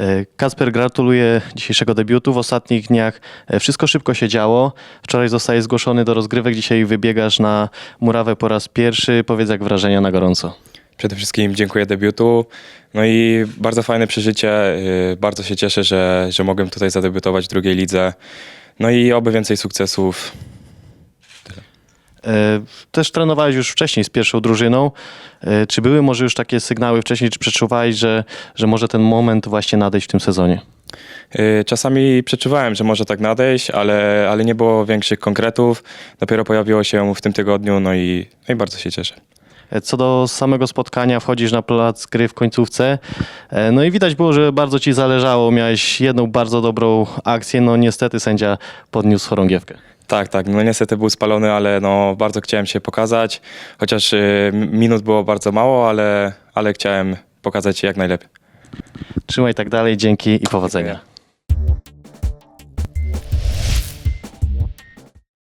E, Kacper, gratuluję dzisiejszego debiutu. W ostatnich dniach e, wszystko szybko się działo. Wczoraj zostajesz zgłoszony do rozgrywek, dzisiaj wybiegasz na murawę po raz pierwszy. Powiedz jak wrażenia na gorąco. Przede wszystkim dziękuję debiutu. No i bardzo fajne przeżycie. Yy, Bardzo się cieszę, że, że mogłem tutaj zadebiutować w drugiej lidze. No i oby więcej sukcesów. E, Też trenowałeś już wcześniej z pierwszą drużyną. E, Czy były może już takie sygnały wcześniej, czy przeczuwałeś, że, że może ten moment właśnie nadejść w tym sezonie? Yy, Czasami przeczuwałem, że może tak nadejść, ale, ale nie było większych konkretów. Dopiero pojawiło się w tym tygodniu, no i, no i bardzo się cieszę. Co do samego spotkania, wchodzisz na plac gry w końcówce. e, No i widać było, że bardzo ci zależało. Miałeś jedną bardzo dobrą akcję. No niestety sędzia podniósł chorągiewkę. Tak, tak. No niestety był spalony, ale no bardzo chciałem się pokazać. Chociaż yy, minut było bardzo mało, ale, ale chciałem pokazać się jak najlepiej. Trzymaj tak dalej, dzięki i powodzenia.